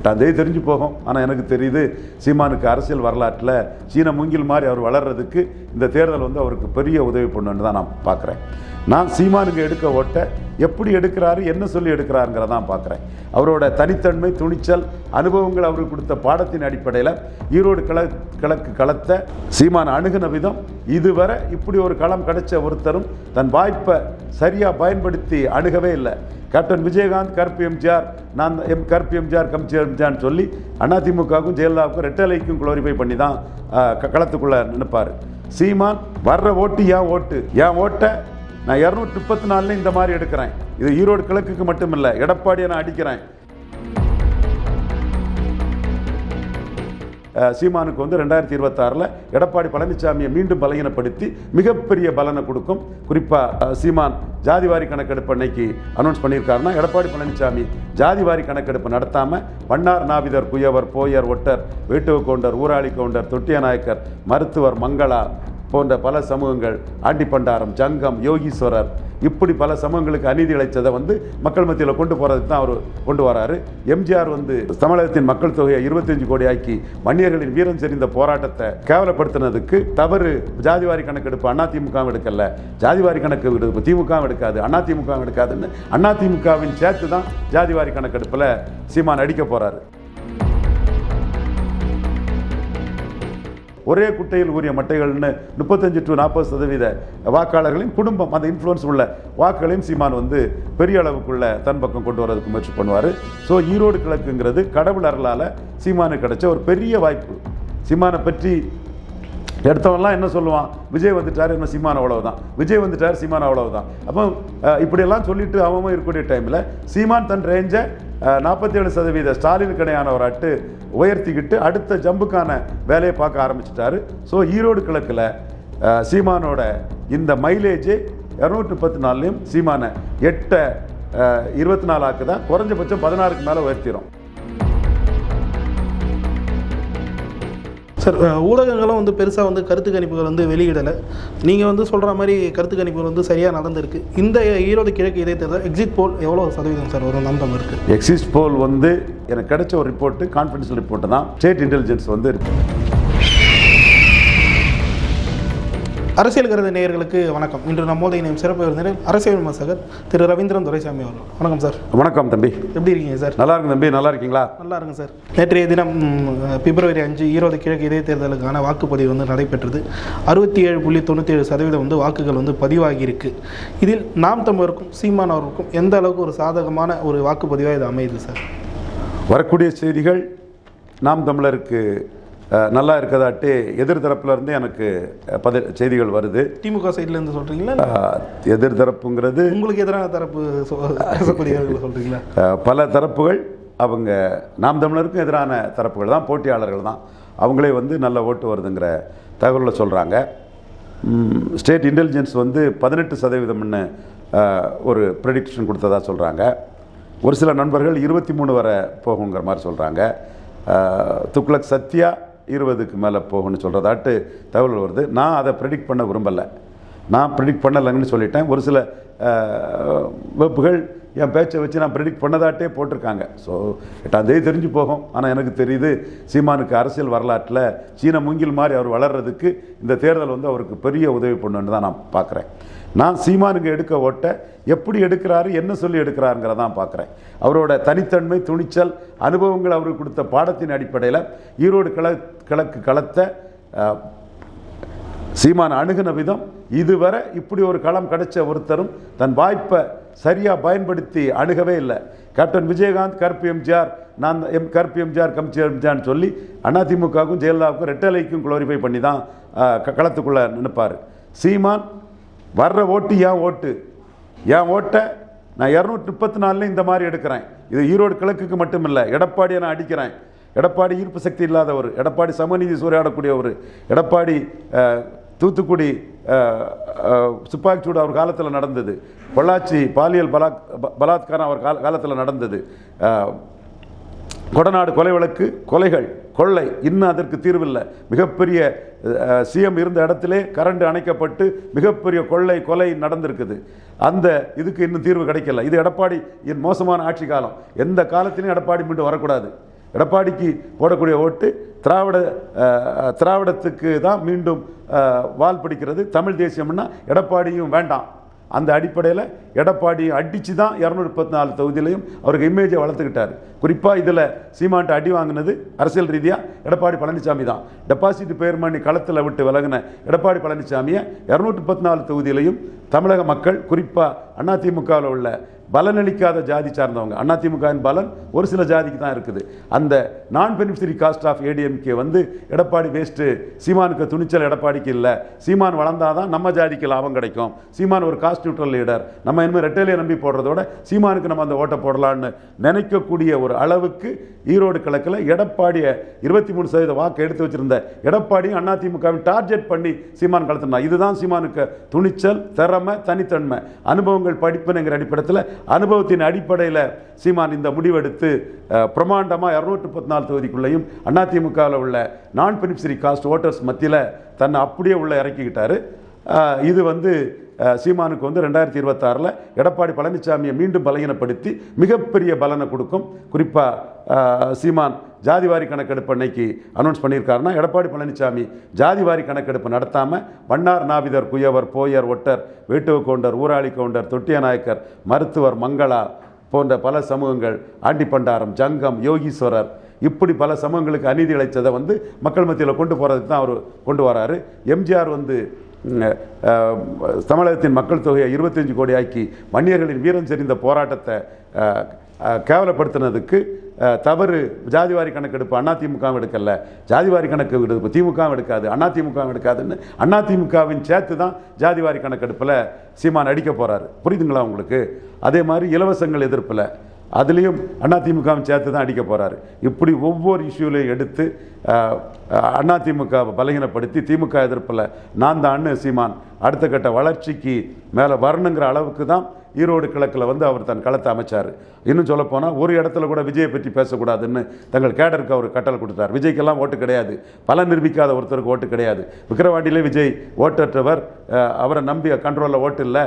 எட்டாந்தேதி தெரிஞ்சு போகும். ஆனால் எனக்கு தெரியுது சீமானுக்கு அரசியல் வரலாற்றில் சீன மூங்கில் மாதிரி அவர் வளர்றதுக்கு இந்த தேர்தல் வந்து அவருக்கு பெரிய உதவி பண்ணுன்னு தான் நான் பார்க்குறேன். நான் சீமானுக்கு எடுக்க ஓட்டை எப்படி எடுக்கிறாரு என்ன சொல்லி எடுக்கிறாருங்கிறதான் பார்க்குறேன். அவரோட தனித்தன்மை துணிச்சல் அனுபவங்கள் அவருக்கு கொடுத்த பாடத்தின் அடிப்படையில் ஈரோடு கிழ கிழக்கு களத்தை சீமான் அணுகுன விதம் இதுவரை இப்படி ஒரு களம் கிடைச்ச ஒருத்தரும் தன் வாய்ப்பை சரியாக பயன்படுத்தி அணுகவே இல்லை. கேப்டன் விஜயகாந்த் கருப்பு எம்ஜிஆர் நான் எம் கருப்பு எம்ஜிஆர் கம்ஜி எம்ஜிஆர்னு சொல்லி அதிமுகவுக்கும் ஜெயலலிதாவுக்கும் ரெட்டலைக்கும் குளோரிஃபை பண்ணி தான் களத்துக்குள்ளே க- நினைப்பார் சீமான் வர்ற ஓட்டு ஏன் ஓட்டு? ஏன் ஓட்டை? நான் இரநூத்தி முப்பத்தி நாலுல இந்த மாதிரி எடுக்கிறேன். இது ஈரோடு கிழக்குக்கு மட்டும் இல்லை எடப்பாடியை நான் அடிக்கிறேன். சீமானுக்கு வந்து ரெண்டாயிரத்தி இருபத்தாறில் எடப்பாடி பழனிசாமியை மீண்டும் பலகீனப்படுத்தி மிகப்பெரிய பலனை கொடுக்கும். குறிப்பாக சீமான் ஜாதிவாரி கணக்கெடுப்பு அன்னைக்கு அனௌன்ஸ் பண்ணியிருக்காருன்னா எடப்பாடி பழனிசாமி ஜாதிவாரி கணக்கெடுப்பு நடத்தாமல் வண்ணார் நாவிதர் குயவர் போயர் ஒட்டர் வேட்டுவ கவுண்டர் ஊராளி கவுண்டர் தொட்டிய நாயக்கர் மருத்துவர் மங்களா போன்ற பல சமூகங்கள் ஆண்டிப்பண்டாரம் ஜங்கம் யோகீஸ்வரர் இப்படி பல சமூகங்களுக்கு அநீதி இழைச்சதை வந்து மக்கள் மத்தியில் கொண்டு போகிறதுக்கு தான் அவர் கொண்டு வராரு. எம்ஜிஆர் வந்து தமிழகத்தின் மக்கள் தொகையை இருபத்தஞ்சு கோடி ஆக்கி வன்னியர்களின் வீரம் செறிந்த போராட்டத்தை கேவலப்படுத்தினதுக்கு தவறு. ஜாதிவாரி கணக்கெடுப்பு அதிமுக எடுக்கல. ஜாதிவாரி கணக்கு எடுப்பு திமுக எடுக்காது. அதிமுக எடுக்காதுன்னு அதிமுகவின் சேர்த்து தான் ஜாதிவாரி கணக்கெடுப்பில் சீமான் அடிக்க போகிறாரு ஒரே குட்டையில் கூறிய மட்டைகள்னு முப்பத்தஞ்சு டு நாற்பது சதவீத வாக்காளர்களின் குடும்பம் அந்த இன்ஃப்ளூயன்ஸ் உள்ள வாக்குகளையும் சீமான் வந்து பெரிய அளவுக்குள்ள தன் பக்கம் கொண்டு வரதுக்கு முயற்சி பண்ணுவார். ஸோ ஈரோடு கிழக்குங்கிறது கடவுள் அருளால் சீமானுக்கு கிடைச்ச ஒரு பெரிய வாய்ப்பு. சீமானை பற்றி எடுத்தவன்லாம் என்ன சொல்லுவான்? விஜய் வந்துட்டார் என்ன சீமான் அவ்வளவுதான். விஜய் வந்துட்டார் சீமான் அவ்வளவுதான். அப்போ இப்படியெல்லாம் சொல்லிட்டு அவன் இருக்கக்கூடிய டைமில் சீமான் தன் ரேஞ்சை நாற்பத்தி ஏழு சதவீத ஸ்டாலின் கடையானவராட்டு உயர்த்திக்கிட்டு அடுத்த ஜம்புக்கான வேலையை பார்க்க ஆரம்பிச்சிட்டாரு. ஸோ ஈரோடு கிழக்கில் சீமானோட இந்த மைலேஜ் இரநூற்றி முப்பத்தி நாலுலேயும் சீமானை எட்டை இருபத்தி நாலு ஆக்கு தான் குறைஞ்சபட்சம் பதினாறுக்கு மேலே உயர்த்திடும் சார் ஊடகங்களும் வந்து பெருசாக வந்து கருத்து கணிப்புகள் வந்து வெளியிடலை. நீங்கள் வந்து சொல்கிற மாதிரி கருத்து கணிப்புகள் வந்து சரியாக நடந்திருக்கு. இந்த ஈரோடு கிழக்கு இதே தேர்தல் எக்ஸிட் போல் எவ்வளோ சதவீதம் சார்? வரும் நம்பம் இருக்குது எக்ஸிட் போல் வந்து எனக்கு கிடைச்ச ஒரு ரிப்போர்ட்டு கான்ஃபிடன்ஷியல் ரிப்போர்ட்டு தான். ஸ்டேட் இன்டெலிஜென்ஸ் வந்து இருக்குது அரசியல் கருத நேயர்களுக்கு வணக்கம். இன்று நம்மோதை இணையம் சிறப்பு விருந்தினர் அரசியல் விமர்சகர் திரு ரவீந்திரன் துரைசாமி அவர்கள். வணக்கம் சார். வணக்கம் தம்பி. எப்படி இருக்கீங்க சார்? நல்லா இருக்கு தம்பி. நல்லா இருக்கீங்களா? நல்லா இருங்க சார். நேற்றைய தினம் பிப்ரவரி அஞ்சு ஈரோடு கிழக்கு இடைத்தேர்தலுக்கான வாக்குப்பதிவு வந்து நடைபெற்றது. அறுபத்தி ஏழு புள்ளி தொண்ணூற்றி ஏழு சதவீதம் வந்து வாக்குகள் வந்து பதிவாகியிருக்கு. இதில் நாம் தமிழருக்கும் சீமான் அவருக்கும் எந்த அளவுக்கு ஒரு சாதகமான ஒரு வாக்குப்பதிவாக இது அமையுது சார்? வரக்கூடிய செய்திகள் நாம் தமிழருக்கு நல்லா இருக்கதாட்டு எதிர்தரப்புல இருந்து எனக்கு பதில் செய்திகள் வருது. திமுக சைட்லேருந்து சொல்கிறீங்களா எதிர்தரப்புங்கிறது உங்களுக்கு எதிரான தரப்பு சொல்கிறீங்களா பல தரப்புகள் அவங்க நாம் தமிழருக்கும் எதிரான தரப்புகள் தான் போட்டியாளர்கள் தான். அவங்களே வந்து நல்ல ஓட்டு வருதுங்கிற தகவலை சொல்கிறாங்க ஸ்டேட் இன்டெலிஜென்ஸ் வந்து பதினெட்டு சதவீதம்னு ஒரு ப்ரெடிக்ஷன் கொடுத்ததா சொல்கிறாங்க ஒரு சில நண்பர்கள் இருபத்தி மூணு வரை போகுங்கிற மாதிரி சொல்கிறாங்க துக்ளக் சத்யா இருபதுக்கு மேலே போகும்னு சொல்கிறதாட்டு தகவல் வருது. நான் அதை ப்ரெடிக்ட் பண்ண விரும்பலை. நான் ப்ரிடிக்ட் பண்ணலைங்கன்னு சொல்லிட்டேன். ஒரு சில வெப்புகள் வகுப்புகள் என் பேச்சை வச்சு நான் ப்ரிடிக்ட் பண்ணதாட்டே போட்டிருக்காங்க. ஸோ எட்டாம் தெரிஞ்சு போகும். ஆனால் எனக்கு தெரியுது சீமானுக்கு அரசியல் வரலாற்றில் சீன மூங்கில் மாதிரி அவர் வளர்றதுக்கு இந்த தேர்தல் வந்து அவருக்கு பெரிய உதவி பண்ணுன்னு தான் நான் பார்க்குறேன் நான் சீமானுக்கு எடுக்க ஓட்ட எப்படி எடுக்கிறாரு என்ன சொல்லி எடுக்கிறாருங்கிறதான் பார்க்குறேன். அவரோட தனித்தன்மை துணிச்சல் அனுபவங்கள் அவருக்கு கொடுத்த பாடத்தின் அடிப்படையில் ஈரோடு கிழ கிழக்கு களத்தை சீமான் அணுகுன விதம் இதுவரை இப்படி ஒரு களம் கிடைச்ச ஒருத்தரும் தன் வாய்ப்பை சரியாக பயன்படுத்தி அணுகவே இல்லை. கேப்டன் விஜயகாந்த் கருப்பு எம்ஜிஆர் நான் எம் கருப்பு எம்ஜிஆர் கம்ஜி எம்ஜிஆர்னு சொல்லி அதிமுகவுக்கும் ஜெயலலிதாவுக்கும் ரெட்டலைக்கும் குளோரிஃபை பண்ணி தான் களத்துக்குள்ளே க- நினைப்பார். சீமான் வர்ற ஓட்டு ஏன் ஓட்டு? ஏன் ஓட்டை? நான் இரநூத்தி முப்பத்தி நாலில் இந்த மாதிரி எடுக்கிறேன். இது ஈரோடு கிழக்குக்கு மட்டும் இல்லை எடப்பாடியை நான் அடிக்கிறேன். எடப்பாடி ஈர்ப்பு சக்தி இல்லாதவர் எடப்பாடி சமநீதி சூறையாடக்கூடியவர் எடப்பாடி தூத்துக்குடி சுப்பாக்கி சூடு துப்பாக்கிச்சூடு அவர் காலத்தில் நடந்தது. பொள்ளாச்சி பாலியல் பலாத் பலாத்காரம் அவர் கால காலத்தில் நடந்தது. கொடநாடு கொலை வழக்கு கொலைகள். கொள்ளை. இன்னும் அதற்கு தீர்வில்லை. மிகப்பெரிய சிஎம் இருந்த இடத்திலே கரண்ட் அணைக்கப்பட்டு மிகப்பெரிய கொள்ளை கொலை நடந்திருக்குது. அந்த இதுக்கு இன்னும் தீர்வு கிடைக்கல. இது எடப்பாடி மோசமான ஆட்சி காலம். எந்த காலத்திலையும் எடப்பாடி மீண்டும் வரக்கூடாது. எடப்பாடிக்கு போடக்கூடிய ஓட்டு திராவிட திராவிடத்துக்கு தான் மீண்டும் வால் பிடிக்கிறது. தமிழ் தேசியம்னா எடப்பாடியும் வேண்டாம். அந்த அடிப்படையில் எடப்பாடி அடித்து தான் இரநூத்தி முப்பத்தி நாலு தொகுதியிலையும் அவருக்கு இமேஜை வளர்த்துக்கிட்டார். குறிப்பாக இதில் சீமான்ட்ட அடி வாங்கினது அரசியல் ரீதியாக எடப்பாடி பழனிசாமி தான். டெபாசிட் பேர் பண்ணி களத்தில் விட்டு விலகின எடப்பாடி பழனிசாமியை இரநூற்றி முப்பத்தி நாலு தொகுதியிலையும் தமிழக மக்கள் குறிப்பாக அதிமுகவில் உள்ள பலனளிக்காத ஜாதி சார்ந்தவங்க. அதிமுகவின் பலன் ஒரு சில ஜாதிக்கு தான் இருக்குது. அந்த நான் பெனிஃபிஷரி காஸ்ட் ஆஃப் ஏடிஎம்கே வந்து எடப்பாடி வேஸ்ட்டு சீமானுக்கு துணிச்சல் எடப்பாடிக்கு இல்லை. சீமான் வளர்ந்தாதான் நம்ம ஜாதிக்கு லாபம் கிடைக்கும். சீமான் ஒரு காஸ்ட் நியூட்ரல் லீடர் நம்ம இனிமேல் ரெட்டையிலே நம்பி போடுறதோட சீமானுக்கு நம்ம அந்த ஓட்டை போடலான்னு நினைக்கக்கூடிய ஒரு அளவுக்கு ஈரோடு கிழக்கில் எடப்பாடியை இருபத்தி மூணு சதவீத வாக்கு எடுத்து வச்சிருந்த எடப்பாடியும் அதிமுகவின் டார்கெட் பண்ணி சீமான் கலத்துனா. இதுதான் சீமானுக்கு துணிச்சல் திறமை தனித்தன்மை. அனுபவங்கள் படிப்புனுங்கிற அடிப்படத்தில் அனுபவத்தின் அடிப்படையில் சீமான் இந்த முடிவெடுத்து பிரமாண்டமாக பிரமாண்டமா இரநூற்றி முப்பத்தி நாலு தொகுதிக்குள்ளேயும் அதிமுகவில் உள்ள நான் பெனிஃபிஷரி காஸ்ட் ஓட்டர்ஸ் மத்தியில் தன்னை அப்படியே உள்ள இறக்கிக்கிட்டாரு. இது வந்து சீமானுக்கு வந்து ரெண்டாயிரத்தி இருபத்தாறில் எடப்பாடி பழனிசாமியை மீண்டும் பலகீனப்படுத்தி மிகப்பெரிய பலனை கொடுக்கும். குறிப்பாக சீமான் ஜாதிவாரி கணக்கெடுப்பு அன்னைக்கு அனௌன்ஸ் பண்ணியிருக்காருன்னா எடப்பாடி பழனிசாமி ஜாதிவாரி கணக்கெடுப்பு நடத்தாமல் வண்ணார் நாவிதர் குயவர் போயர் ஒட்டர் வேட்டுவ கவுண்டர் ஊராளி கவுண்டர் தொட்டிய நாயக்கர் மருத்துவர் மங்களா போன்ற பல சமூகங்கள் ஆண்டிப்பண்டாரம் ஜங்கம் யோகீஸ்வரர் இப்படி பல சமூகங்களுக்கு அநீதி இழைச்சதை வந்து மக்கள் மத்தியில் கொண்டு போகிறதுக்கு தான் அவர் கொண்டு வராரு. எம்ஜிஆர் வந்து தமிழகத்தின் மக்கள் தொகையை இருபத்தஞ்சு கோடி ஆக்கி வன்னியர்களின் வீரம் செறிந்த போராட்டத்தை கேவலப்படுத்தினதுக்கு தவறு ஜாதிவாரி கணக்கெடுப்பு அதிமுகவும் எடுக்கல. ஜாதிவாரி கணக்கு எடுப்பு திமுகவும் எடுக்காது அதிமுகவும் எடுக்காதுன்னு அதிமுகவின் சேர்த்து தான் ஜாதிவாரி கணக்கெடுப்பில் சீமான் அடிக்க போகிறாரு புரியுதுங்களா உங்களுக்கு? அதே மாதிரி இலவசங்கள் எதிர்ப்பில் அதுலேயும் அதிமுகவும் சேர்த்து தான் அடிக்க போகிறாரு இப்படி ஒவ்வொரு இஷ்யூலையும் எடுத்து அஹ், அதிமுக பலகீனப்படுத்தி திமுக எதிர்ப்பில் நான் தான் சீமான் அடுத்த கட்ட வளர்ச்சிக்கு மேலே வரணுங்கிற அளவுக்கு தான் ஈரோடு கிழக்கில் வந்து அவர் தன் களத்தை அமைச்சார். இன்னும் சொல்லப்போனால் ஒரு இடத்துல கூட விஜயை பற்றி பேசக்கூடாதுன்னு தங்கள் கேடருக்கு அவர் கட்டளை கொடுத்தார். விஜய்க்கெல்லாம் ஓட்டு கிடையாது. பல நிரூபிக்காத ஒருத்தருக்கு ஓட்டு கிடையாது. விக்கிரவாண்டியிலே விஜய் ஓட்டற்றவர் அவரை நம்பி கண்ட்ரோலில் ஓட்டு இல்லை.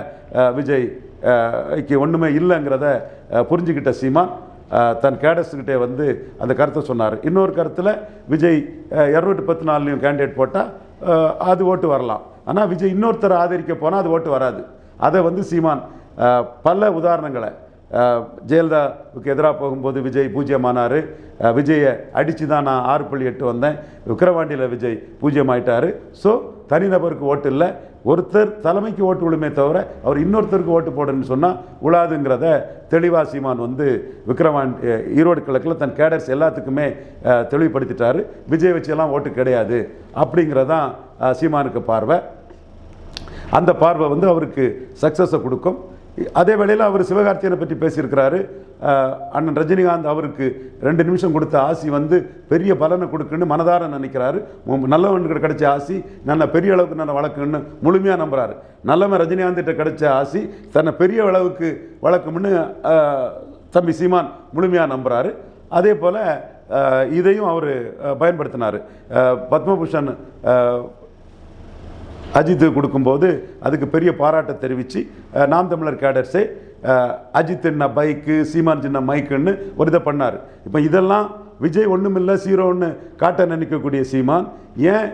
விஜய் ஒன்றுமே இல்லைங்கிறத புரிஞ்சுக்கிட்ட சீமான் தன் கேடஸ்கிட்டே வந்து அந்த கருத்தை சொன்னார். இன்னொரு கருத்தில் விஜய் இரநூற்றி பத்து நாலுலையும் கேண்டிடேட் போட்டால் அது ஓட்டு வரலாம். ஆனால் விஜய் இன்னொருத்தரை ஆதரிக்க போனால் அது ஓட்டு வராது. அதை வந்து சீமான் பல உதாரணங்களை. ஜெயலலிதாவுக்கு எதிராக போகும்போது விஜய் பூஜ்யமானார் விஜயை அடித்து தான் நான் ஆறு புள்ளி எட்டு வந்தேன். விக்கிரவாண்டியில் விஜய் பூஜ்ஜியம் ஸோ தனிநபருக்கு ஓட்டு இல்லை. ஒருத்தர் தலைமைக்கு ஓட்டு விழுமே தவிர அவர் இன்னொருத்தருக்கு ஓட்டு போடுன்னு சொன்னால் உழாதுங்கிறத தெளிவா சீமான் வந்து விக்ரவாண்டி ஈரோடு கிழக்கில் தன் கேடர்ஸ் எல்லாத்துக்குமே தெளிவுபடுத்திட்டார். விஜய் வச்செல்லாம் ஓட்டு கிடையாது. அப்படிங்கிறதான் சீமானுக்கு பார்வை. அந்த பார்வை வந்து அவருக்கு சக்ஸஸை கொடுக்கும். அதே வேளையில் அவர் சிவகார்த்தியனை பற்றி பேசியிருக்கிறாரு. அண்ணன் ரஜினிகாந்த் அவருக்கு ரெண்டு நிமிஷம் கொடுத்த ஆசி வந்து பெரிய பலனை கொடுக்குன்னு மனதார நினைக்கிறாரு. மு- நல்லவனுக்கு கிடைச்ச ஆசி நல்ல பெரிய அளவுக்கு நல்ல வளர்க்குன்னு முழுமையாக நம்புகிறாரு நல்லவன் ரஜினிகாந்திட்ட கிடைச்ச ஆசி தன்னை பெரிய அளவுக்கு வளர்க்கும்னு தம்பி சீமான் முழுமையாக நம்புகிறாரு அதே போல் இதையும் அவர் பயன்படுத்தினார். பத்மபூஷன் அஜித்து கொடுக்கும்போது அதுக்கு பெரிய பாராட்டை தெரிவித்து நாம் தமிழர் கேடர்ஸே அஜித் என்ன பைக்கு சீமான் சின்ன மைக்குன்னு ஒரு இதை பண்ணார். இப்போ இதெல்லாம் விஜய் ஒன்றுமில்ல சீரோன்னு காட்ட நினைக்கக்கூடிய சீமான். ஏன்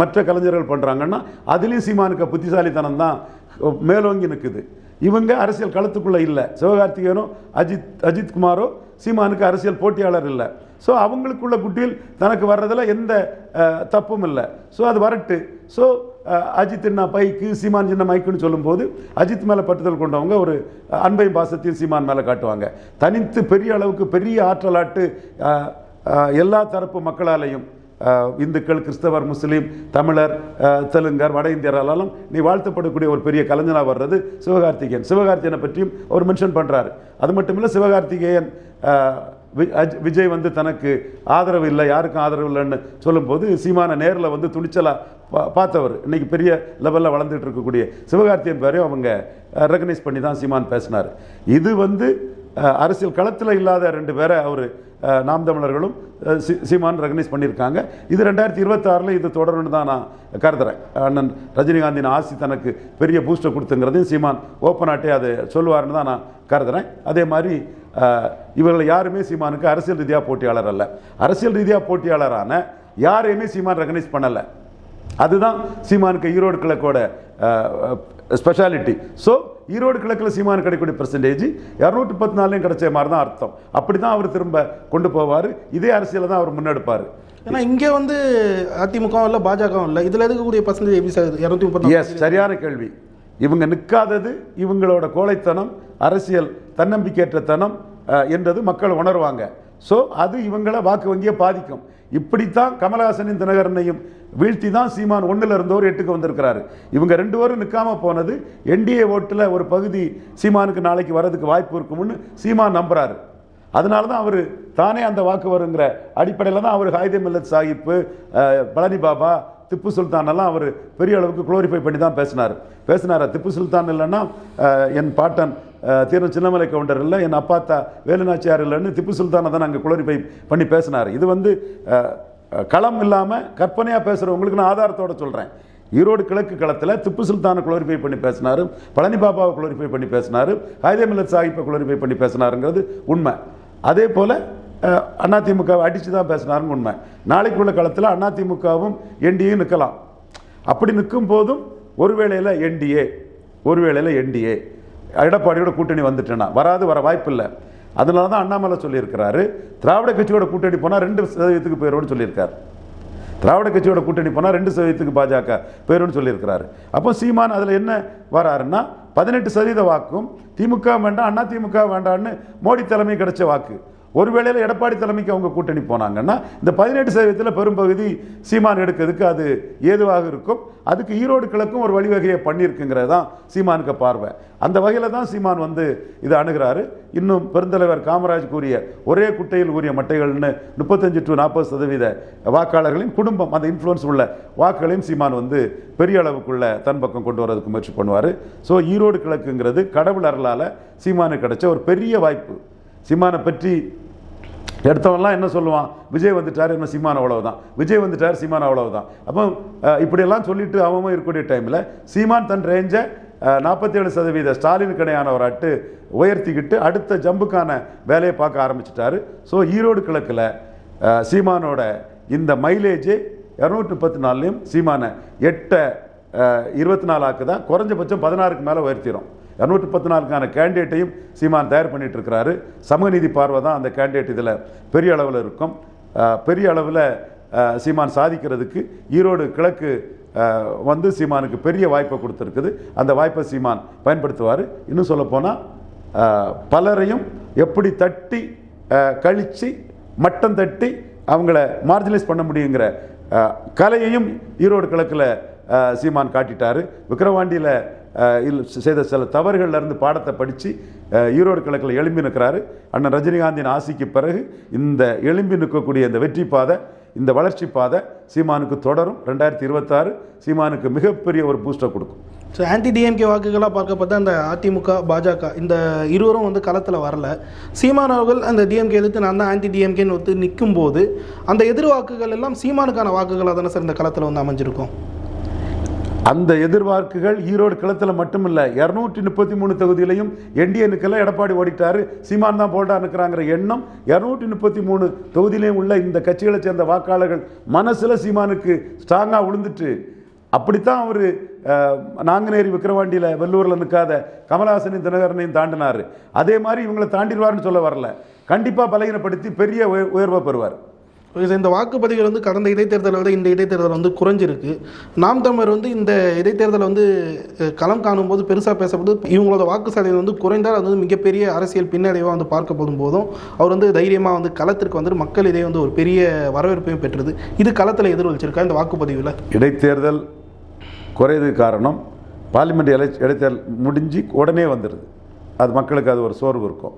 மற்ற கலைஞர்கள் பண்ணுறாங்கன்னா அதுலேயும் சீமானுக்கு புத்திசாலித்தனம் தான் மேலோங்கி நிற்குது இவங்க அரசியல் களத்துக்குள்ளே இல்லை. சிவகார்த்திகேயனும் அஜித் அஜித் குமாரோ சீமானுக்கு அரசியல் போட்டியாளர் இல்லை. ஸோ அவங்களுக்குள்ள குட்டியில் தனக்கு வர்றதில் எந்த தப்பும் இல்லை. ஸோ அது வரட்டு. ஸோ அஜித் என்ன பைக்கு சீமான் சின்ன மைக்குன்னு சொல்லும்போது அஜித் மேலே பட்டுதல் கொண்டவங்க ஒரு அன்பையும் பாசத்தையும் சீமான் மேலே காட்டுவாங்க. தனித்து பெரிய அளவுக்கு பெரிய ஆற்றலாட்டு எல்லா தரப்பு மக்களாலையும் இந்துக்கள் கிறிஸ்தவர் முஸ்லீம் தமிழர் தெலுங்கர் வட இந்தியராலும் நீ வாழ்த்தப்படக்கூடிய ஒரு பெரிய கலைஞனாக வர்றது சிவகார்த்திகேயன். சிவகார்த்திகேயனை பற்றியும் அவர் மென்ஷன் பண்ணுறாரு அது மட்டும் இல்லை சிவகார்த்திகேயன் விஜய் வந்து தனக்கு ஆதரவு இல்லை யாருக்கும் ஆதரவு இல்லைன்னு சொல்லும்போது சீமான நேரில் வந்து துணிச்சலாக பா பார்த்தவர். இன்றைக்கி பெரிய லெவலில் வளர்ந்துட்டு இருக்கக்கூடிய சிவகார்த்தியன் பேரையும் அவங்க ரெகனைஸ் பண்ணி தான் சீமான் பேசினார். இது வந்து அரசியல் களத்தில் இல்லாத ரெண்டு பேரை அவர் நாம் தமிழர்களும் சி- சீமான் ரெகனைஸ் பண்ணியிருக்காங்க. இது ரெண்டாயிரத்தி இருபத்தாறில் இது தொடரும்னு தான் நான் கருதுறேன். அண்ணன் ரஜினிகாந்தின் ஆசி தனக்கு பெரிய பூஸ்டர் கொடுத்துங்கிறதையும் சீமான் ஓப்பனாட்டே அதை சொல்லுவார்னு தான் நான் கருதுறேன். அதே மாதிரி இவர்கள் யாருமே சீமானுக்கு அரசியல் ரீதியாக போட்டியாளர் அல்ல. அரசியல் ரீதியாக போட்டியாளரான யாரையுமே சீமான் ரெகனைஸ் பண்ணலை. அதுதான் சீமானுக்கு ஈரோடு கிழக்கோட ஸ்பெஷாலிட்டி ஸோ ஈரோடு கிழக்கில் சீமான் கிடைக்கக்கூடிய பர்சன்டேஜ் இரநூத்தி பத்து நாள்லையும் கிடைச்ச மாதிரி தான் அர்த்தம். அப்படி தான் அவர் திரும்ப கொண்டு போவார். இதே அரசியலை தான் அவர் முன்னெடுப்பார். ஏன்னா இங்கே வந்து அதிமுகவும் இல்லை பாஜகவும் இல்லை. இதில் இருக்கக்கூடிய பர்சன்டேஜ் எப்படி சார் இரநூத்தி முப்பத்தி எஸ் சரியான கேள்வி. இவங்க நிற்காதது இவங்களோட கோழைத்தனம் அரசியல் தன்னம்பிக்கையற்றத்தனம் தனம் என்றது மக்கள் உணர்வாங்க. ஸோ அது இவங்கள வாக்கு வங்கியை பாதிக்கும். இப்படித்தான் கமலஹாசனின் தினகரனையும் வீழ்த்தி தான் சீமான் ஒண்ணுல இருந்தவர் எட்டுக்கு வந்திருக்கிறாரு. இவங்க ரெண்டு பேரும் நிற்காமல் போனது என்டிஏ ஓட்டில் ஒரு பகுதி சீமானுக்கு நாளைக்கு வர்றதுக்கு வாய்ப்பு இருக்கும்னு சீமான் நம்புகிறாரு அதனால தான் அவர் தானே அந்த வாக்கு வருங்கிற அடிப்படையில் தான் அவர் ஹாய்தே மில்லத் சாஹிப்பு பழனி பாபா திப்பு சுல்தான் எல்லாம் அவர் பெரிய அளவுக்கு குளோரிஃபை பண்ணி தான் பேசினார். பேசினாரா திப்பு சுல்தான் இல்லைன்னா என் பாட்டன் தீர சின்னமலை கவுண்டர் இல்லை என் அப்பாத்தா வேலுநாச்சியார் இல்லைன்னு திப்பு சுல்தானை தான் அங்கே குளோரிஃபை பண்ணி பேசினார். இது வந்து களம் இல்லாமல் கற்பனையாக பேசுகிறவங்களுக்கு நான் ஆதாரத்தோடு சொல்கிறேன் ஈரோடு கிழக்கு களத்தில் திப்பு சுல்தானை குளோரிஃபை பண்ணி பேசினாரு பழனி பாபாவை குளோரிஃபை பண்ணி பேசினாரு ஹைதே மில்லத் சாஹிப்பை குளோரிஃபை பண்ணி பேசினாருங்கிறது உண்மை. அதே போல் அதிமுகவை அடித்து தான் பேசினாருங்க உண்மை. நாளைக்கு உள்ள அதிமுகவும் என்டியும் நிற்கலாம் அப்படி நிற்கும் போதும் ஒரு வேளையில் என்டிஏ ஒரு வேளையில் என்டிஏ எடப்பாடியோட கூட்டணி வந்துட்டேன்னா வராது வர வாய்ப்பு இல்லை அதனால தான் அண்ணாமலை சொல்லியிருக்கிறாரு. திராவிட கட்சியோட கூட்டணி போனால் ரெண்டு சதவீதத்துக்கு போயிடும்னு சொல்லியிருக்காரு. திராவிட கட்சியோட கூட்டணி போனால் ரெண்டு சதவீதத்துக்கு பாஜக போயிடும்னு சொல்லியிருக்கிறாரு. அப்போ சீமான் அதில் என்ன வராருன்னா பதினெட்டு சதவீத வாக்கும் திமுக வேண்டாம் அண்ணா திமுக வேண்டான்னு மோடி தலைமை கிடைச்ச வாக்கு. ஒருவேளையில் எடப்பாடி தலைமைக்கு அவங்க கூட்டணி போனாங்கன்னா இந்த பதினெட்டு சதவீதத்தில் பெரும்பகுதி சீமான் எடுக்கிறதுக்கு அது ஏதுவாக இருக்கும். அதுக்கு ஈரோடு கிழக்கும் ஒரு வழிவகையை பண்ணியிருக்குங்கிறது தான் சீமானுக்கு பார்வை. அந்த வகையில் தான் சீமான் வந்து இதை அணுகிறாரு. இன்னும் பெருந்தலைவர் காமராஜ் கூறிய ஒரே குட்டையில் கூறிய மட்டைகள்னு முப்பத்தஞ்சு டு நாற்பது சதவீத வாக்காளர்களின் குடும்பம் அந்த இன்ஃப்ளூயன்ஸ் உள்ள வாக்குகளையும் சீமான் வந்து பெரிய அளவுக்குள்ள தன் பக்கம் கொண்டு வரதுக்கு முயற்சி பண்ணுவார். ஸோ ஈரோடு கிழக்குங்கிறது கடவுள் அருளால் சீமானுக்கு கிடைச்ச ஒரு பெரிய வாய்ப்பு. சீமானை பற்றி எடுத்தவன்லாம் என்ன சொல்லுவான்? விஜய் வந்துட்டார் என்ன சீமான் அவ்வளவுதான். விஜய் வந்துட்டார் சீமான் அவ்வளவுதான். அப்போ இப்படியெல்லாம் சொல்லிட்டு அவமும் இருக்கக்கூடிய டைமில் சீமான் தன் ரேஞ்சை நாற்பத்தேழு சதவீத ஸ்டாலின் கிடையானவராட்டு உயர்த்திக்கிட்டு அடுத்த ஜம்புக்கான வேலையை பார்க்க ஆரம்பிச்சிட்டாரு. ஸோ ஈரோடு கிழக்கில் சீமானோட இந்த மைலேஜ் இரநூற்றி முப்பத்தி நாலுலேயும் சீமானை எட்டை இருபத்தி நாலாக்கு தான் குறைஞ்சபட்சம் பதினாறுக்கு மேலே உயர்த்திடும் இரநூற்றி பத்து நாலுக்கான கேண்டிடேட்டையும் சீமான் தயார் பண்ணிட்டு இருக்கிறாரு சமூகநீதி பார்வை தான் அந்த கேண்டிடேட் இதில் பெரிய அளவில் இருக்கும். பெரிய அளவில் சீமான் சாதிக்கிறதுக்கு ஈரோடு கிழக்கு வந்து சீமானுக்கு பெரிய வாய்ப்பை கொடுத்துருக்குது. அந்த வாய்ப்பை சீமான் பயன்படுத்துவார். இன்னும் சொல்லப்போனால் பலரையும் எப்படி தட்டி கழித்து கழிச்சு மட்டம் தட்டி அவங்கள மார்ஜினைஸ் பண்ண முடியுங்கிற கலையையும் ஈரோடு கிழக்கில் சீமான் காட்டிட்டாரு. விக்கிரவாண்டியில் செய்த சில தவறுகள்லேருந்து பாடத்தை படித்து ஈரோடு கிழக்கில் எழும்பி நிற்கிறாரு. அண்ணன் ரஜினிகாந்தின் ஆசிக்கு பிறகு இந்த எழும்பி நிற்கக்கூடிய இந்த வெற்றி பாதை இந்த வளர்ச்சி பாதை சீமானுக்கு தொடரும். ரெண்டாயிரத்தி இருபத்தாறு சீமானுக்கு மிகப்பெரிய ஒரு பூஸ்டர் கொடுக்கும். ஸோ ஆன்டி டிஎம்கே வாக்குகளாக பார்க்கப்பட்ட அந்த அதிமுக பாஜக இந்த இருவரும் வந்து களத்தில் வரல. சீமான் அவர்கள் அந்த டிஎம்கே எதிர்த்து நான் தான் ஆன்டி டிஎம்கேன்னு ஒத்து நிற்கும் போது அந்த எதிர் வாக்குகள் எல்லாம் சீமானுக்கான வாக்குகளாக தானே சார் இந்த களத்தில் வந்து அமைஞ்சிருக்கும்? அந்த எதிர்பார்க்குகள் ஈரோடு கிளத்தில் மட்டுமில்லை இரநூற்றி முப்பத்தி மூணு தொகுதியிலையும் என்டிஎனுக்கெல்லாம் எடப்பாடி ஓடிட்டார் சீமான் தான் போல்டா எண்ணம் இரநூற்றி முப்பத்தி மூணு தொகுதியிலையும் உள்ள இந்த கட்சிகளை சேர்ந்த வாக்காளர்கள் மனசில் சீமானுக்கு ஸ்ட்ராங்காக விழுந்துட்டு அப்படித்தான் அவர் நாங்குநேரி விக்கிரவாண்டியில் வெள்ளூரில் நிற்காத கமலஹாசனையும் தினகரனையும் தாண்டினார். அதே மாதிரி இவங்களை தாண்டிடுவார்னு சொல்ல வரல. கண்டிப்பாக பலகீனப்படுத்தி பெரிய உயர் உயர்வை பெறுவார். ஓகே இந்த வாக்குப்பதிவுகள் வந்து கடந்த இடைத்தேர்தலை விட இந்த இடைத்தேர்தல் வந்து குறைஞ்சிருக்கு. நாம் தமிழர் வந்து இந்த இடைத்தேர்தலை வந்து களம் காணும்போது பெருசாக பேசப்படுது இவங்களோட வாக்கு சதவீதம் வந்து குறைந்தால் அது வந்து மிகப்பெரிய அரசியல் பின்னடைவாக வந்து பார்க்கப்படும் போதும் அவர் வந்து தைரியமாக வந்து களத்திற்கு வந்து மக்கள் இதே வந்து ஒரு பெரிய வரவேற்பையும் பெற்றது. இது களத்தில் எதிர்வலிச்சிருக்கா இந்த வாக்குப்பதிவில்? இடைத்தேர்தல் குறையது காரணம் பார்லிமெண்ட் எலை இடைத்தேர்தல் முடிஞ்சு உடனே வந்துடுது அது மக்களுக்கு அது ஒரு சோர்வு இருக்கும்.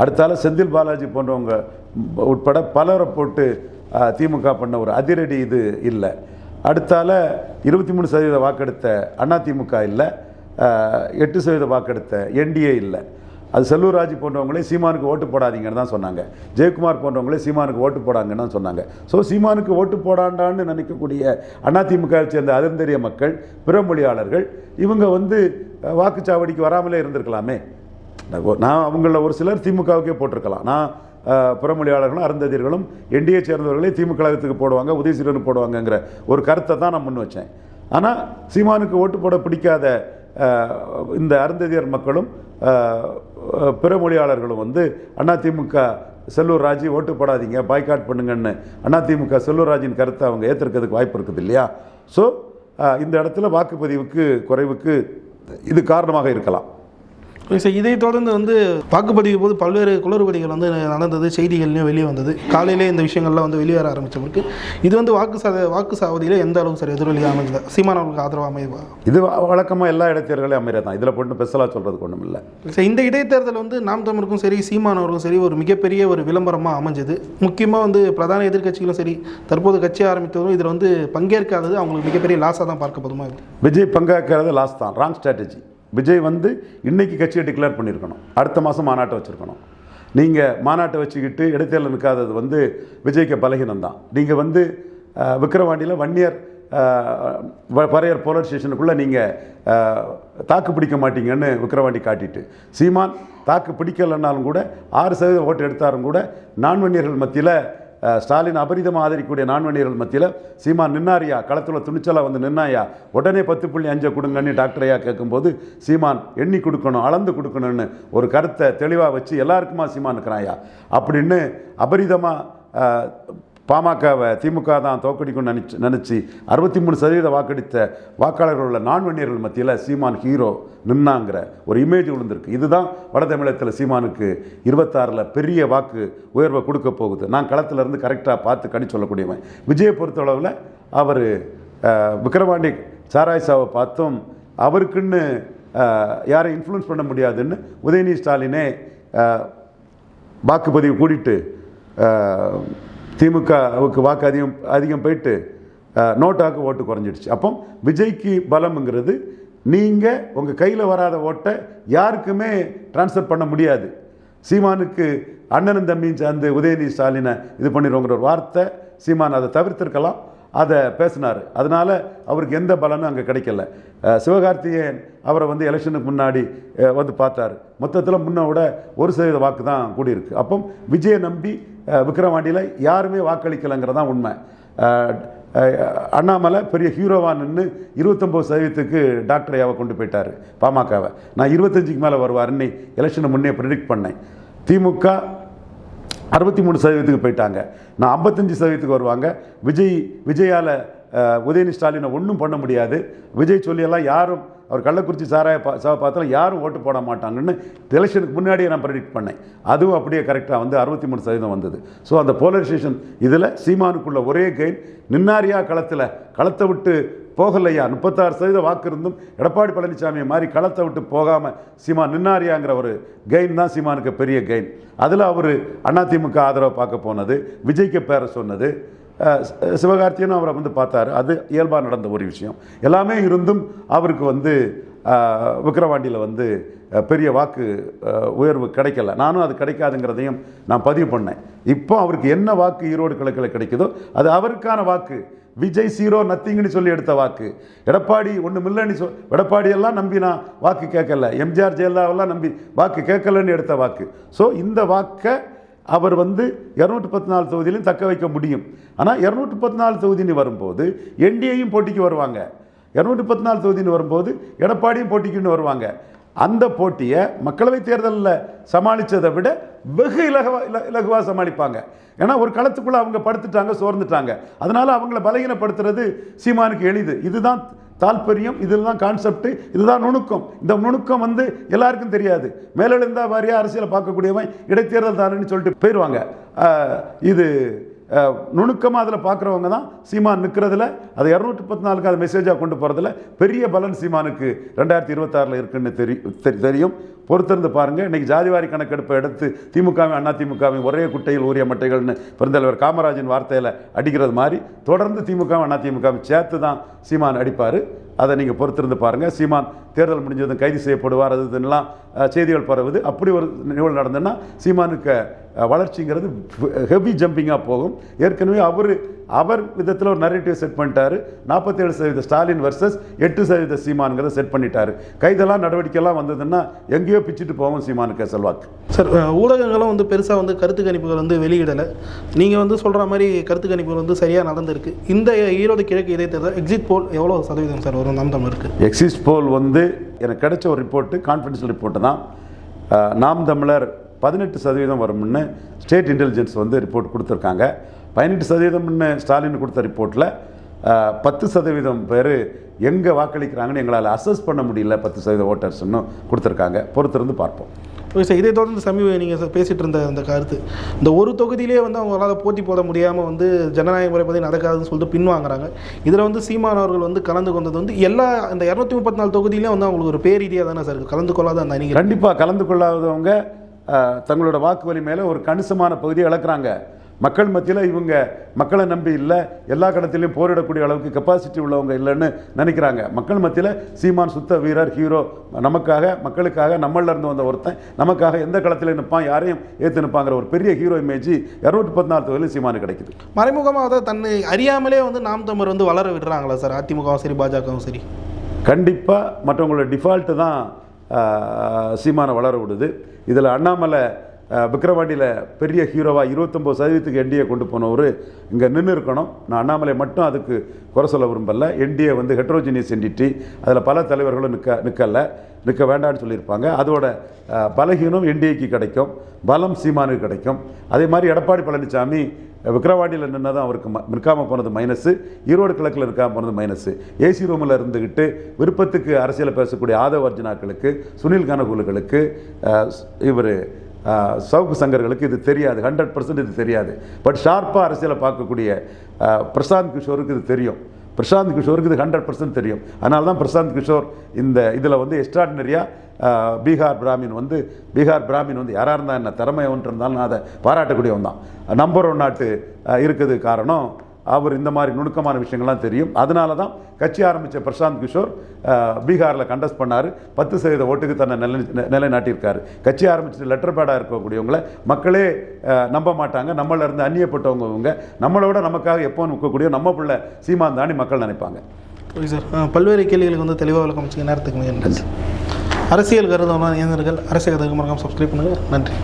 அடுத்தால செந்தில் பாலாஜி போன்றவங்க உட்பட பலரை போட்டு திமுக பண்ண ஒரு அதிரடி இது இல்லை. அடுத்தால இருபத்தி மூணு சதவீத வாக்கெடுத்த அதிமுக இல்லை எட்டு சதவீத வாக்கெடுத்த என்டிஏ இல்லை. அது செல்லூர் போன்றவங்களே சீமானுக்கு ஓட்டு போடாதீங்கன்னு தான் சொன்னாங்க. ஜெயக்குமார் போன்றவங்களே சீமானுக்கு ஓட்டு போடாங்கன்னு தான் சொன்னாங்க. ஸோ சீமானுக்கு ஓட்டு போடாண்டான்னு நினைக்கக்கூடிய அதிமுகவை சேர்ந்த அதிர்ந்தெரிய மக்கள் பிற மொழியாளர்கள் இவங்க வந்து வாக்குச்சாவடிக்கு வராமலே இருந்திருக்கலாமே. நான் அவங்கள ஒரு சிலர் திமுகவுக்கே போட்டிருக்கலாம். நான் புறமொழியாளர்களும் அருந்ததியர்களும் என்டிஏ சேர்ந்தவர்களே திமுக கழகத்துக்கு போடுவாங்க உதயசீரனுக்கு போடுவாங்கங்கிற ஒரு கருத்தை தான் நான் முன் வச்சேன். ஆனால் சீமானுக்கு ஓட்டு போட பிடிக்காத இந்த அருந்ததியர் மக்களும் பிறமொழியாளர்களும் வந்து பிற மொழியாளர்களும் வந்து அதிமுக செல்லூர் ராஜி ஓட்டு போடாதீங்க பாய்காட் பண்ணுங்கன்னு. அதிமுக செல்லூர் ராஜின் கருத்தை அவங்க ஏற்றிருக்கிறதுக்கு வாய்ப்பு இருக்குது இல்லையா? ஸோ இந்த இடத்துல வாக்குப்பதிவுக்கு குறைவுக்கு இது காரணமாக இருக்கலாம். சார் இதை தொடர்ந்து வந்து வாக்குப்பதிவு போது பல்வேறு குளறுபடிகள் வந்து நடந்தது செய்திகள்லையும் வெளியே வந்தது. காலையிலே இந்த விஷயங்கள்லாம் வந்து வெளியே வர ஆரம்பிச்சவருக்கு இது வந்து வாக்கு சத வாக்கு சாவதியில் எந்த அளவுக்கு சார் எதிரொலி அமைஞ்சது சீமானவர்களுக்கு ஆதரவாக அமைவா இது வழக்கமாக எல்லா இடைத்தேர்தலையும் அமைகிறது தான் இதில் போட்டு பெருசலாக சொல்கிறதுக்கு ஒன்றும் இல்லை. சார் இந்த இடைத்தேர்தல் வந்து நாம் தமிழருக்கும் சரி சீமானவருக்கும் சரி ஒரு மிகப்பெரிய ஒரு விளம்பரமாக அமைஞ்சது. முக்கியமாக வந்து பிரதான எதிர்க்கட்சிகளும் சரி தற்போது கட்சி ஆரம்பித்தவரும் இதில் வந்து பங்கேற்காதது அவங்களுக்கு மிகப்பெரிய லாஸாக தான் பார்க்கப்படுமா இது விஜய் பங்காக்கிறது லாஸ்ட் தான். ராங் ஸ்ட்ராட்டஜி விஜய் வந்து இன்னைக்கு கட்சியை டிக்ளேர் பண்ணியிருக்கணும். அடுத்த மாதம் மாநாட்டை வச்சுருக்கணும். நீங்கள் மாநாட்டை வச்சுக்கிட்டு இடைத்தேர்தல் நிற்காதது வந்து விஜய்க்கு பலகீனம் தான் நீங்கள் வந்து விக்கிரவாண்டியில் வன்னியர் வ- பறையர் போலீஸ் ஸ்டேஷனுக்குள்ளே நீங்கள் தாக்கு பிடிக்க மாட்டீங்கன்னு விக்கிரவாண்டி காட்டிட்டு. சீமான் தாக்கு பிடிக்கலைன்னாலும் கூட ஆறு சதவீதம் ஓட்டு எடுத்தாலும் கூட நான் வன்னியர்கள் மத்தியில் ஸ்டாலின் அபரிதமாக ஆதரிக்கக்கூடிய நான்வணியர்கள் மத்தியில் சீமா நின்னாரியா? களத்தில் துணிச்சலாக வந்து நின்னாயா? உடனே பத்து புள்ளி அஞ்சை கொடுங்கன்னு டாக்டர் ஐயா கேட்கும்போது சீமான் எண்ணி கொடுக்கணும் அளந்து கொடுக்கணும்னு ஒரு கருத்தை தெளிவாக வச்சு எல்லாருக்குமா சீமான் இருக்கிறாயா? அப்படின்னு அபரிதமாக பாமகவை திமுக தான் தோக்கடிக்கும்னு நினச்சி நினச்சி அறுபத்தி மூணு சதவீத வாக்களித்த வாக்காளர்கள் உள்ள நான்வணியர்கள் மத்தியில் சீமான் ஹீரோ நின்னாங்கிற ஒரு இமேஜ் விழுந்திருக்கு. இதுதான் வட தமிழகத்தில் சீமானுக்கு இருபத்தாறில் பெரிய வாக்கு உயர்வை கொடுக்க போகுது. நான் களத்திலேருந்து கரெக்டாக பார்த்து கணி சொல்லக்கூடியவன். விஜயை பொறுத்தளவில் அவர் விக்ரவாண்டி சாராய் சாவை பார்த்தும் அவருக்குன்னு யாரை இன்ஃப்ளூன்ஸ் பண்ண முடியாதுன்னு உதயநிதி ஸ்டாலினே வாக்குப்பதிவு கூட்டிட்டு திமுகவுக்கு வாக்கு அதிகம் அதிகம் போயிட்டு நோட்டாவுக்கு நோட்டாக்கு ஓட்டு குறைஞ்சிடுச்சு. அப்போ விஜய்க்கு பலம்ங்கிறது நீங்கள் உங்கள் கையில் வராத ஓட்டை யாருக்குமே ட்ரான்ஸ்ஃபர் பண்ண முடியாது. சீமானுக்கு அண்ணனும் தம்பியும் சேர்ந்து உதயநிதி ஸ்டாலினை இது பண்ணிடுவோங்கிற ஒரு வார்த்தை சீமான் அதை தவிர்த்திருக்கலாம். அதை பேசினார். அதனால அவருக்கு எந்த பலனும் அங்கே கிடைக்கல. சிவகார்த்திகேயன் அவரை வந்து எலெக்ஷனுக்கு முன்னாடி வந்து பார்த்தார். மொத்தத்தில் முன்ன விட ஒரு சதவீத வாக்கு தான் கூடியிருக்கு. அப்போ விஜயை நம்பி விக்ரவாண்டியில் யாருமே யாருமே வாக்களிக்கலைங்கிறதான் உண்மை. அண்ணாமலை பெரிய ஹீரோவாக நின்று இருபத்தொம்போது சதவீதத்துக்கு டாக்டர் ஐயாவை கொண்டு போயிட்டார் பாமகவை. நான் இருபத்தஞ்சுக்கு மேலே வருவாருன்னு எலெக்ஷனை முன்னே ப்ரிடிக்ட் பண்ணேன். திமுக அறுபத்தி மூணு சதவீதத்துக்கு போயிட்டாங்க. நான் ஐம்பத்தஞ்சு சதவீதத்துக்கு வருவாங்க. விஜய் விஜயால் உதயநிதி ஸ்டாலினை ஒன்றும் பண்ண முடியாது. விஜய் சொல்லியெல்லாம் யாரும் அவர் கள்ளக்குறிச்சி சாராய பா சாவை பார்த்தாலும் யாரும் ஓட்டு போட மாட்டாங்கன்னு எலெக்ஷனுக்கு முன்னாடியே நான் ப்ரெடிக்ட் பண்ணேன். அதுவும் அப்படியே கரெக்டாக வந்து அறுபத்தி மூணு சதவீதம் வந்தது. ஸோ அந்த போலரைசேஷன் இதில் சீமானுக்குள்ள ஒரே கெயின் நின்னாரியா களத்தில் களத்தை விட்டு போகலையா? முப்பத்தாறு சதவீத வாக்கு இருந்தும் எடப்பாடி பழனிசாமி மாதிரி களத்தை விட்டு போகாமல் சீமா நின்னாரியாங்கிற ஒரு கெயின் தான் சீமானுக்கு பெரிய கெயின். அதில் அவர் அதிமுக ஆதரவை பார்க்க போனது விஜய்க்கு பேர சொன்னது சிவகார்த்தியனும் அவரை வந்து பார்த்தாரு. அது இயல்பாக நடந்த ஒரு விஷயம். எல்லாமே இருந்தும் அவருக்கு வந்து விக்கிரவாண்டியில் வந்து பெரிய வாக்கு உயர்வு கிடைக்கல. நானும் அது கிடைக்காதுங்கிறதையும் நான் பதிவு பண்ணேன். இப்போ அவருக்கு என்ன வாக்கு ஈரோடு கிழக்கில் கிடைக்குதோ அது அவருக்கான வாக்கு. விஜய் சீரோ நத்திங்னு சொல்லி எடுத்த வாக்கு. எடப்பாடி ஒன்று இல்லைன்னு சொல் எடப்பாடியெல்லாம் நம்பி நான் வாக்கு கேட்கல. எம்ஜிஆர் ஜெயலலிதாவெல்லாம் நம்பி வாக்கு கேட்கலன்னு எடுத்த வாக்கு. ஸோ இந்த வாக்கை அவர் வந்து இரநூற்றி பத்து நாலு தொகுதியிலையும் தக்க வைக்க முடியும். ஆனால் இரநூற்றி பத்து நாலு தொகுதின்னு வரும்போது என்டிஏயும் போட்டிக்கு வருவாங்க. இரநூற்றி பத்து நாலு தொகுதின்னு வரும்போது எடப்பாடியும் போட்டிக்குன்னு வருவாங்க. அந்த போட்டியை மக்களவைத் தேர்தலில் சமாளித்ததை விட வெகு இலகுவா இல இலகுவாக சமாளிப்பாங்க. ஏன்னா ஒரு களத்துக்குள்ளே அவங்க படுத்துட்டாங்க சோர்ந்துட்டாங்க. அதனால் அவங்கள பலகீனப்படுத்துறது சீமானுக்கு எளிது. இதுதான் தாற்பயம் இதில் தான் கான்செப்ட் இதுதான் நுணுக்கம். இந்த நுணுக்கம் வந்து எல்லாருக்கும் தெரியாது. மேலெழுந்தா வாரியாக அரசியலை பார்க்கக்கூடியவன் இடைத்தேர்தல் தானேன்னு சொல்லிட்டு போயிடுவாங்க இது நுணுக்கமாக அதில் பார்க்குறவங்க தான் சீமான் நிற்கிறதுல அது இரநூற்றி பத்து நாலுக்கு அதை மெசேஜாக கொண்டு போகிறதுல பெரிய பலன் சீமானுக்கு ரெண்டாயிரத்தி இருபத்தாறில் இருக்குன்னு தெரி தெரியும். பொறுத்திருந்து பாருங்கள் இன்றைக்கி ஜாதிவாரி கணக்கெடுப்பை எடுத்து திமுகவையும் அண்ணா திமுகவையும் ஒரே குட்டையில் ஊரிய மட்டைகள்னு பெருந்தலைவர் காமராஜின் வார்த்தையில் அடிக்கிறது மாதிரி தொடர்ந்து திமுகவும் அண்ணா திமுகவும் சேர்த்து தான் சீமான் அடிப்பார். அதை நீங்கள் பொறுத்திருந்து பாருங்கள் சீமான் தேர்தல் முடிஞ்சதும் கைது செய்யப்படுவார் அது இதெல்லாம் செய்திகள் பரவுது. அப்படி ஒரு நிகழ்வு நடந்ததுன்னா சீமானுக்கு வளர்ச்சிங்கிறது ஹெவி ஜம்பிங்காக போகும். ஏற்கனவே அவர் அவர் விதத்தில் ஒரு நரேட்டிவ் செட் பண்ணிட்டாரு. நாற்பத்தேழு சதவீத ஸ்டாலின் வர்சஸ் எட்டு சதவீத சீமானுங்கிறத செட் பண்ணிட்டாரு. கைதெல்லாம் நடவடிக்கைலாம் வந்ததுன்னா எங்கேயோ பிச்சுட்டு போவோம் சீமானுக்கு செல்வாக்கு. சார் ஊடகங்களும் வந்து பெருசாக வந்து கருத்து கணிப்புகள் வந்து வெளியிடலை. நீங்கள் வந்து சொல்கிற மாதிரி கருத்து கணிப்புகள் வந்து சரியாக நடந்திருக்கு. இந்த ஈரோடு கிழக்கு இடைத்தேர்தல் எக்ஸிட் போல் எவ்வளோ சதவீதம் சார் வரும் நாம் தமிழருக்கு? எக்ஸிஸ்ட் போல் வந்து எனக்கு கிடைச்ச ஒரு ரிப்போர்ட்டு கான்ஃபிடென்ஷியல் ரிப்போர்ட்டு தான். நாம் தமிழர் பதினெட்டு சதவீதம் வரும்னு ஸ்டேட் இன்டெலிஜென்ஸ் வந்து ரிப்போர்ட் கொடுத்துருக்காங்க. பதினெட்டு சதவீதம்னு ஸ்டாலின் கொடுத்த ரிப்போர்ட்டில் பத்து சதவீதம் பேர் எங்கே வாக்களிக்கிறாங்கன்னு எங்களால் அசஸ் பண்ண முடியல பத்து சதவீத ஓட்டர்ஸ்னு கொடுத்துருக்காங்க. பொறுத்திருந்து பார்ப்போம். ஓகே சார் இதை தொடர்ந்து சமீப நீங்கள் பேசிகிட்டு இருந்த அந்த கருத்து இந்த ஒரு தொகுதியிலே வந்து அவங்களால போட்டி போட முடியாமல் வந்து ஜனநாயக முறைப்படி நடக்காதுன்னு சொல்லிட்டு பின்வாங்குறாங்க. இதில் வந்து சீமான் அவர்கள் வந்து கலந்து கொண்டது வந்து எல்லா இந்த இரநூத்தி முப்பத்தி நாலு தொகுதியிலையும் வந்து அவங்களுக்கு ஒரு பேரீதியாக தானே சார். கலந்து கொள்ளாத அந்த அணிகள். கண்டிப்பாக கலந்து கொள்ளாதவங்க தங்களோட வாக்கு வலி மேலே ஒரு கணிசமான பகுதியை இழக்கிறாங்க. மக்கள் மத்தியில் இவங்க மக்களை நம்பி இல்லை எல்லா கடத்திலையும் போரிடக்கூடிய அளவுக்கு கெப்பாசிட்டி உள்ளவங்க இல்லைன்னு நினைக்கிறாங்க. மக்கள் மத்தியில் சீமான் சுத்த வீரர் ஹீரோ நமக்காக மக்களுக்காக நம்மள இருந்து வந்த ஒருத்தன் நமக்காக எந்த களத்தில் நிற்பான் யாரையும் ஏற்று நிற்பாங்கிற ஒரு பெரிய ஹீரோ இமேஜ் இரநூத்தி பதினாலு தொகுதியில் சீமானு கிடைக்குது. மறைமுகமாக தன்னை அறியாமலே வந்து நாம் தமிழர் வந்து வளர விடுறாங்களா சார்? அதிமுகவும் சரி பாஜகவும் சரி. கண்டிப்பாக மற்றவங்களோட டிஃபால்ட்டு தான் சீமானை வளர விடுது. இதில் அண்ணாமலை விக்ரவாண்டியில் பெரிய ஹீரோவாக இருபத்தொம்போது சதவீதத்துக்கு என்டிஏ கொண்டு போனவர். இங்கே நின்று இருக்கணும். நான் அண்ணாமலை மட்டும் அதுக்கு குறை சொல்ல விரும்பல. என்டிஏ வந்து ஹெட்ரோஜினியஸ் என்டிட்டி அதில் பல தலைவர்களும் நிற்க நிற்கல நிற்க வேண்டாம்னு சொல்லியிருப்பாங்க. அதோட பலகீனம் என்டிஏக்கு கிடைக்கும். பலம் சீமானுக்கு கிடைக்கும். அதே மாதிரி எடப்பாடி பழனிசாமி விக்ரவாண்டியில் தான் அவருக்கு ம- போனது மைனஸு ஈரோடு கிழக்கில் இருக்காம போனது மைனஸு ஏசி ரூமில் இருந்துக்கிட்டு விருப்பத்துக்கு அரசியலை பேசக்கூடிய ஆதவ அர்ஜுனாக்களுக்கு சுனில் கனகுலுகளுக்கு இவர் சவுக்கு சங்கர்களுக்கு இது தெரியாது. ஹண்ட்ரட் பர்சன்ட் இது தெரியாது. பட் ஷார்ப்பாக அரசியலை பார்க்கக்கூடிய பிரசாந்த் கிஷோருக்கு இது தெரியும். பிரசாந்த் கிஷோருக்கு இது ஹண்ட்ரட் பர்சன்ட் தெரியும். அதனால தான் பிரசாந்த் கிஷோர் இந்த இதில் வந்து எக்ஸ்ட்ராடினரியாக பீகார் பிராமின் வந்து பீகார் பிராமின் வந்து யாராக இருந்தால் என்ன திறமை ஒன்று இருந்தாலும் நான் அதை பாராட்டக்கூடியவன் தான் நம்பர் ஒன் நாட்டு இருக்குது காரணம் அவர் இந்த மாதிரி நுணுக்கமான விஷயங்கள்லாம் தெரியும். அதனால தான் கட்சி ஆரம்பித்த பிரசாந்த் கிஷோர் பீகாரில் கண்டஸ்ட் பண்ணார். பத்து சதவீத ஓட்டுக்கு தன்னை நிலை நிலைநாட்டியிருக்காரு. கட்சி ஆரம்பிச்சுட்டு லெட்டர் பேடாக இருக்கக்கூடியவங்கள மக்களே நம்ப மாட்டாங்க. நம்மளிருந்து அந்நியப்பட்டவங்க இவங்க. நம்மளோட நமக்காக எப்போ நிற்கக்கூடிய நம்ம பிள்ளை சீமான் தாண்டி மக்கள் நினைப்பாங்க. Okay sir. பல்வேறு கேள்விகளுக்கு வந்து தெளிவாக விளக்கம் நேரத்துக்கு நன்றி. அரசியல் கருதமான இயந்திரங்கள் அரசியல் கருத்து சப்ஸ்கிரைப் பண்ணுங்கள் நன்றி.